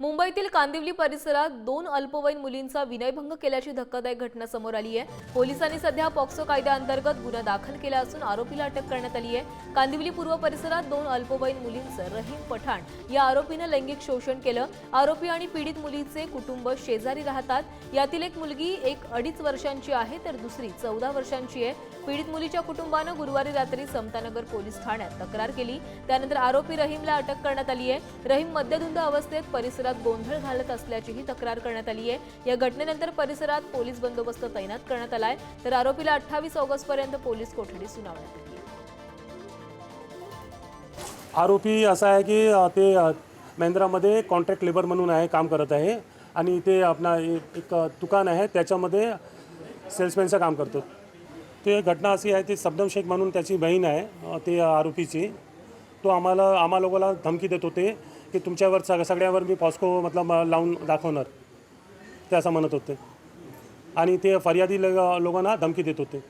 मुंबईतील कांदिवली परिसरात दोन अल्पवयीन मुलींचा विनयभंग केल्याची धक्कादायक घटना समोर आली आहे. पोलिसांनी सध्या पॉक्सो कायद्याअंतर्गत गुन्हा दाखल केला असून आरोपीला अटक करण्यात आली आहे. कांदिवली पूर्व परिसरात दोन अल्पवयीन मुलींचं रहीम पठाण या आरोपीनं लैंगिक शोषण केलं. आरोपी आणि पीडित मुलीचे कुटुंब शेजारी राहतात. यातील एक मुलगी एक अडीच वर्षांची आहे तर दुसरी चौदा वर्षांची आहे. पीडित मुलीच्या कुटुंबानं गुरुवारी रात्री समतानगर पोलीस ठाण्यात तक्रार केली. त्यानंतर आरोपी रहीमला अटक करण्यात आली आहे. रहीम मद्यधुंद अवस्थेत परिसरात गोंधळ घालत असल्याचीही तक्रार करण्यात आली आहे. या घटनेनंतर परिसरात पोलीस बंदोबस्त तैनात करण्यात आलाय. तर आरोपीला अठ्ठावीस ऑगस्ट पर्यंत पोलीस कोठडी सुनावण्यात आली आहे. आरोपी असा आहे की ते महेंद्रामध्ये महिंद्रामध्ये कॉन्ट्रॅक्ट लेबर म्हणून आहे काम करत आहे. आणि ते आपला एक दुकान आहे त्याच्यामध्ये सेल्समॅनचं काम करतो. ते घटना अशी आहे ती सबदम शेख म्हणून त्याची बहीण आहे ते आरोपीची. तो आम्हाला आम्हा लोकांना धमकी देत होते की तुमच्यावर सग सगळ्यावर मी पॉस्को मतलब लावून दाखवणार. ते असं म्हणत होते. आणि ते फर्यादी लोकांना धमकी देत होते.